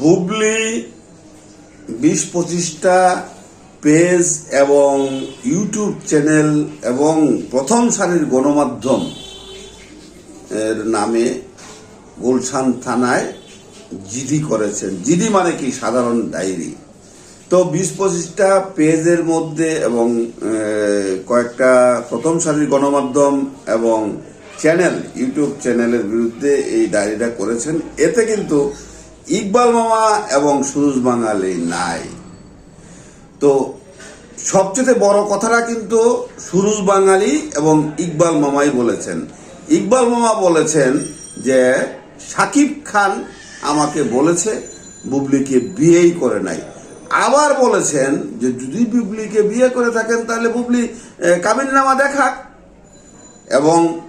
বুবলি বিশ পঁচিশটা পেজ এবং ইউটিউব চ্যানেল এবং প্রথম সারির গণমাধ্যম এর নামে গুলশান থানায় জিডি করেছেন। জিডি মানে কি? সাধারণ ডায়েরি। তো বিশ পঁচিশটা পেজের মধ্যে এবং কয়েকটা প্রথম সারির গণমাধ্যম এবং চ্যানেল, ইউটিউব চ্যানেলের বিরুদ্ধে এই ডায়েরিটা করেছেন। এতে কিন্তু ইকবাল মামা এবং সুরুজ বাঙালি নাই। তো সবচেয়ে বড় কথাটা কিন্তু সুরুজ বাঙালি এবং ইকবাল মামাই বলেছেন। ইকবাল মামা বলেছেন যে, সাকিব খান আমাকে বলেছে, বুবলিকে বিয়েই করে নাই। আবার বলেছেন যে, যদি বুবলিকে বিয়ে করে থাকেন, তাহলে বুবলি কাবিননামা দেখাক এবং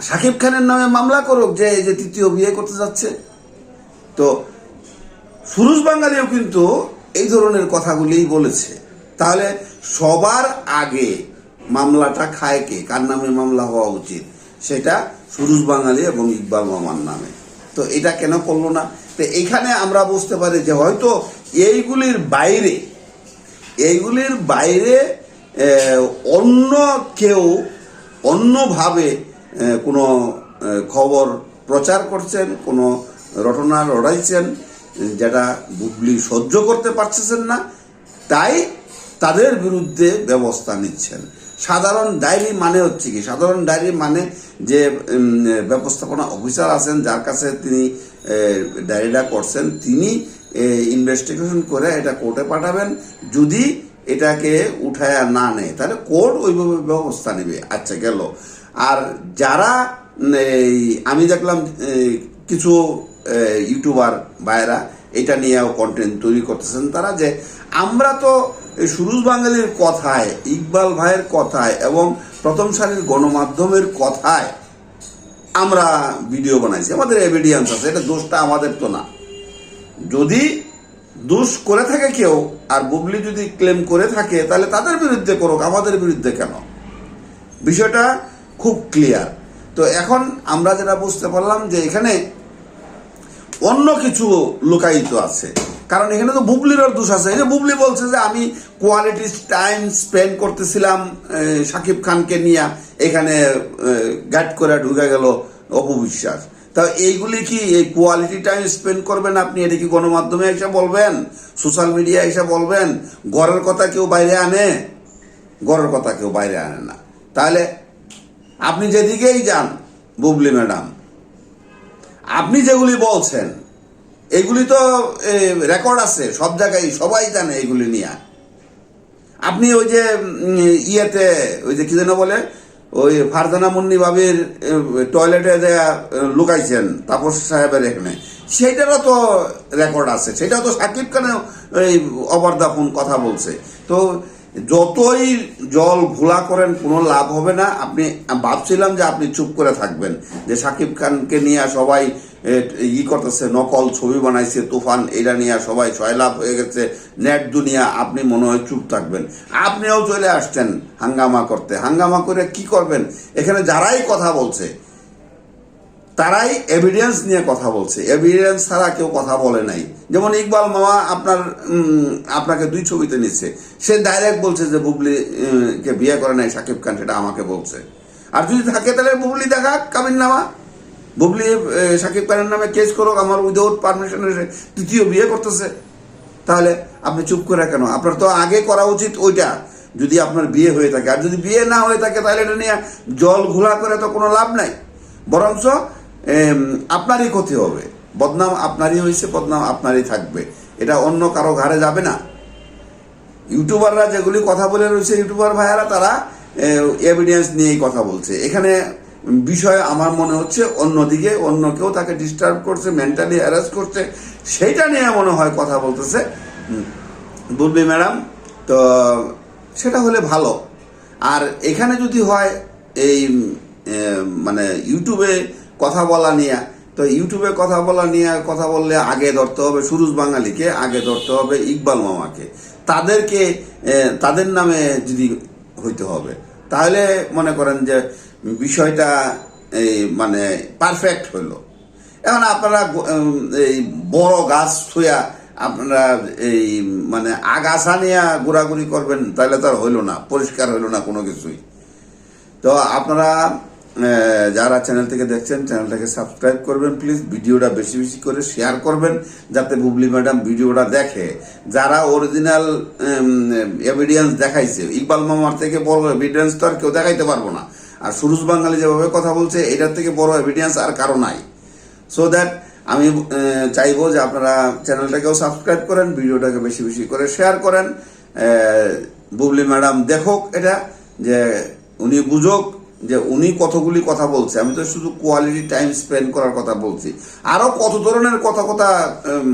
সাকিব খানের নামে মামলা করুক, যে, এই যে তৃতীয় বিয়ে করতে যাচ্ছে। তো সুরুজ বাঙালিও কিন্তু এই ধরনের কথাগুলিই বলেছে। তাহলে সবার আগে মামলাটা খায় কে? কার নামে মামলা হওয়া উচিত? সেটা সুরুজ বাঙালি এবং ইকবাল মামার নামে। তো এটা কেন করল না? তো এখানে আমরা বুঝতে পারি যে হয়তো এইগুলির বাইরে এইগুলির বাইরে অন্য কেউ অন্যভাবে কোনো খবর প্রচার করছেন, কোনো রটনা লড়াইছেন, যেটা বুবলি সহ্য করতে পারছেন না, তাই তাদের বিরুদ্ধে ব্যবস্থা নিচ্ছেন। সাধারণ ডায়েরি মানে হচ্ছে কি? সাধারণ ডায়েরি মানে যে ব্যবস্থাপনা অফিসার আছেন, যার কাছে তিনি ডায়েরিটা করছেন, তিনি ইনভেস্টিগেশন করে এটা কোর্টে পাঠাবেন। যদি এটাকে উঠায় না নেয়, তাহলে কোর্ট ওইভাবে ব্যবস্থা নেবে। আচ্ছা গেল। আর যারা এই, আমি দেখলাম কিছু ইউটিউবার ভাইয়েরা এটা নিয়েও কন্টেন্ট তৈরি করতেছেন। তারা যে, আমরা তো সুরুজ বাঙালির কথায়, ইকবাল ভাইয়ের কথায় এবং প্রথম সারির গণমাধ্যমের কথায় আমরা ভিডিও বানাইছি। আমাদের এভিডিয়েন্স আছে, এটা দোষটা আমাদের তো না। যদি দোষ করে থাকে কেউ, আর বুবলি যদি ক্লেম করে থাকে, তাহলে তাদের বিরুদ্ধে করুক, আমাদের বিরুদ্ধে কেন? বিষয়টা খুব ক্লিয়ার তো এখন আমরা যেটা বুঝতে পারলাম যে এখানে অন্য কিছু লুকায়িত আছে। কারণ এখানে তো বুবলিরও দোষ আছে। এই যে বুবলি বলছে যে আমি কোয়ালিটি টাইম স্পেন্ড করতেছিলাম শাকিব খানকে নিয়ে এখানে গাইড করে ঢুকে গেল অপবিশ্বাস তা এইগুলি কি এই কোয়ালিটি টাইম স্পেন্ড করবেন আপনি? এটা কি গণমাধ্যমে এসে বলবেন? সোশ্যাল মিডিয়া এসে বলবেন? ঘরের কথা কেউ বাইরে আনে? ঘরের কথা কেউ বাইরে আনে না। তাহলে আপনি যেদিকেই যান, বুবলি ম্যাডাম আপনি যেগুলি বলছেন, এগুলি তো রেকর্ড আছে, সব জায়গায় সবাই জানে এগুলি নিয়ে। আপনি ওই যে ইয়েতে, ওই যে কি যেন বলে, ওই ফারজানা মুন্নি বাবির টয়লেটে দেয়া লুকাইছেন, তাপস সাহেবের এখানে, সেইটারও তো রেকর্ড আছে সেটাও তো সাকিব খানে এই অবর্দাপন কথা বলছে। তো যতই জল ঘোলা করেন, কোনো লাভ হবে না। আপনি ভাবছিলাম যে আপনি চুপ করে থাকবেন। যে সাকিব খানকে নিয়ে সবাই ই করতেছে, নকল ছবি বানাইছে, তুফান এটা নিয়ে সবাই সয়লাভ হয়ে গেছে, নেট দুনিয়া, আপনি মনে হয় চুপ থাকবেন। আপনিও চলে আসছেন হাঙ্গামা করতে। হাঙ্গামা করে কি করবেন? এখানে যারাই কথা বলছে তারাই এভিডেন্স নিয়ে কথা বলছে। এভিডেন্স ছাড়া কেউ কথা বলে নাই। যেমন ইকবাল মামা আপনার আপনাকে দুই ছবিতে নিচ্ছে। সে ডাইরেক্ট বলছে যে বুবলি কে বিয়ে করে নাই, সাকিব খান সেটা আমাকে বলছে। আর যদি থাকে তাহলে বুবলি দেখা কাবিন নামা বুবলি সাকিব খানের নামে কেস করুক, আমার উইদাউট পারমিশনের তৃতীয় বিয়ে করতেছে। তাহলে আপনি চুপ করে কেন? আপনার তো আগে করা উচিত ওইটা। যদি আপনার বিয়ে হয়ে থাকে। আর যদি বিয়ে না হয়ে থাকে, তাহলে এটা নিয়ে জল ঘোলা করে তো কোনো লাভ নাই। বরঞ্চ আপনারই ক্ষতি হবে। বদনাম আপনারই হয়েছে, বদনাম আপনারই থাকবে। এটা অন্য কারও ঘাড়ে যাবে না। ইউটিউবাররা যেগুলি কথা বলে রয়েছে, ইউটিউবার ভাইয়ারা তারা এভিডেন্স নিয়েই কথা বলছে। এখানে বিষয় আমার মনে হচ্ছে অন্যদিকে অন্য কেউ তাকে ডিস্টার্ব করছে মেন্টালি হ্যারাস করছে সেইটা নিয়ে মনে হয় কথা বলতেছে। বুলবি, ম্যাডাম, তো সেটা হলে ভালো। আর এখানে যদি হয়, এই মানে ইউটিউবে কথা বলা নিয়ে। তো ইউটিউবে কথা বলা নিয়ে, কথা বললে আগে ধরতে হবে, সুরুজ বাঙালিকে আগে ধরতে হবে, ইকবাল মামাকে। তাদেরকে তাদের নামে যদি হইতে হবে, তাহলে মনে করেন যে বিষয়টা এই মানে পারফেক্ট হইল। এখন আপনারা এই বড় গাছ থুয়া আপনারা এই মানে আগাছা নিয়ে ঘোরাঘুরি করবেন, তাহলে তো আর হইল না, পরিষ্কার হইল না কোনো কিছুই। তো আপনারা যারা চ্যানেল থেকে দেখছেন চ্যানেলটাকে সাবস্ক্রাইব করবেন প্লিজ ভিডিওটা বেশি বেশি করে শেয়ার করবেন, যাতে বুবলি ম্যাডাম ভিডিওটা দেখে। যারা অরিজিনাল এভিডেন্স দেখাইছে, ইকবাল মামার থেকে বড় এভিডেন্স তো আর কেউ দেখাইতে পারব না। আর সুরুজ বাঙালি যেভাবে কথা বলছে, এটার থেকে বড় এভিডেন্স আর কারও নাই। সো দ্যাট আমি চাইব যে আপনারা চ্যানেলটাকেও সাবস্ক্রাইব করেন, ভিডিওটাকে বেশি বেশি করে শেয়ার করেন। বুবলি ম্যাডাম দেখুক এটা, যে উনি বুঝুক যে উনি কতগুলি কথা বলছে, আমি তো শুধু কোয়ালিটি টাইম স্পেন্ড করার কথা বলছি। আরও কত ধরনের কথা কথা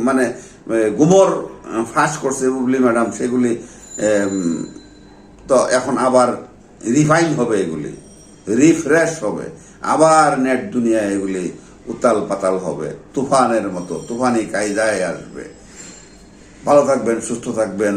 মানে গুমর ফাঁস করছে বুবলি ম্যাডাম, সেগুলি তো এখন আবার রিফাইন হবে এগুলি রিফ্রেশ হবে। আবার নেট দুনিয়ায় এগুলি উতাল পাতাল হবে, তুফানের মতো, তুফানি কায়দায় আসবে। ভালো থাকবেন, সুস্থ থাকবেন